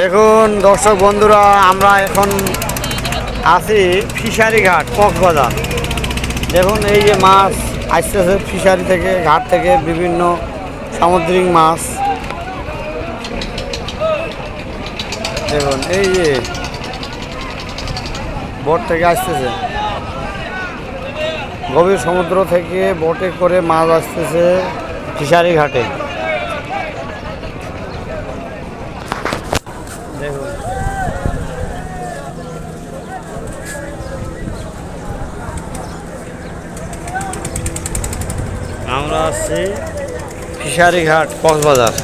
দেখুন, দর্শক বন্ধুরা, আমরা এখন আছি ফিশারি ঘাট, কক্সবাজার। দেখুন, এই যে মাছ আসতেছে ফিশারি থেকে, ঘাট থেকে বিভিন্ন সামুদ্রিক মাছ। দেখুন, এই যে বোট থেকে আসতেছে। গভীর সমুদ্র থেকে বোটে করে মাছ আসতেছে ফিশারি ঘাটে। দেখুন আমরা আছি ফিশারিঘাট কক্সবাজার